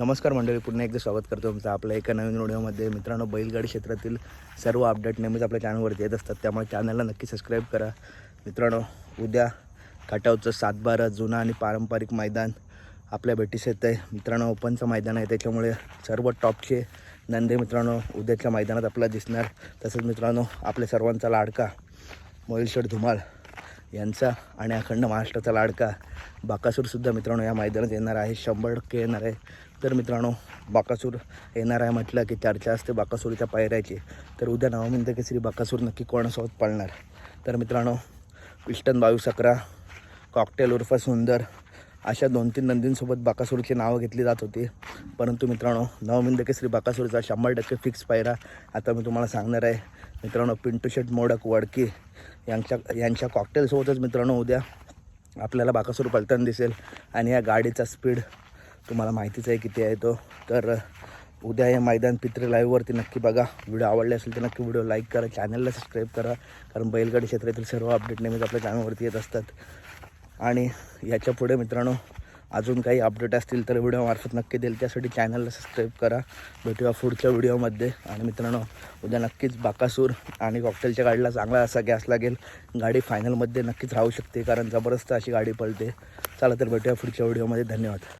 नमस्कार मंडळी पुन्हा एकदा स्वागत करतो तुमचं आपल्या एका नवीन व्हिडिओमध्ये. मित्रांनो बैलगाडी क्षेत्रातील सर्व अपडेट नेहमीच आपल्या चॅनलवरती येत असतात. त्यामुळे चॅनलला नक्की सबस्क्राईब करा. मित्रांनो उद्या खटावचं सातबारा जुना आणि पारंपरिक मैदान आपल्या भेटीस येतं आहे मित्रांनो ओपनचं मैदान आहे त्याच्यामुळे सर्व टॉपचे नंदे मित्रांनो उद्याच्या मैदानात आपल्याला दिसणार. तसंच मित्रांनो आपल्या सर्वांचा लाडका मोहिलशेठ धुमाळ. यांचा आणि अखंड महाराष्ट्राचा लाडका बाकासूरसुद्धा मित्रांनो या मैदानात येणार आहे. शंभर टक्के येणार आहे. तर मित्रांनो बाकासूर येणार आहे म्हटलं की चर्चा असते बाकासूरच्या पायऱ्याची. तर उद्या नवमिंद केसरी बाकासूर नक्की कोणासोबत पाळणार? तर मित्रांनो पिस्टन बावीस अकरा कॉकटेल उर्फ सुंदर अशा दोन तीन नंदींसोबत बाकासूरची नावं घेतली जात होती. परंतु मित्रांनो नवमिंद केसरी बाकासूरचा शंभर टक्के फिक्स पायरा आता मी तुम्हाला सांगणार आहे. मित्रांनो पिंटू शेट मोडक वडकी यांच्या यांच्या कॉकटेलसोबतच मित्रांनो उद्या आपल्याला बाकासूर पलटण दिसेल. आणि या गाडीचा स्पीड तुम्हाला माहितीच आहे किती आहे तो. तर उद्या हे मैदान पित्रे लाईव्हवरती नक्की बघा. व्हिडिओ आवडले असेल तर नक्की व्हिडिओ लाईक करा. चॅनलला सबस्क्राईब करा. कारण बैलगाडी क्षेत्रातील सर्व अपडेट नेहमीच आपल्या चॅनलवरती येत असतात. आणि याच्यापुढे मित्रांनो अजून काही अपडेट असतील तर व्हिडिओमार्फत नक्की देईल. त्यासाठी चॅनलला सबस्क्राईब करा. भेटूया पुढच्या व्हिडिओमध्ये आणि मित्रांनो उद्या नक्कीच बाकासूर आणि कॉकटेलच्या गाडीला चांगला असा गॅस लागेल. गाडी फायनलमध्ये नक्कीच राहू शकते कारण जबरदस्त अशी गाडी पळते. चला तर भेटूया पुढच्या व्हिडिओमध्ये धन्यवाद.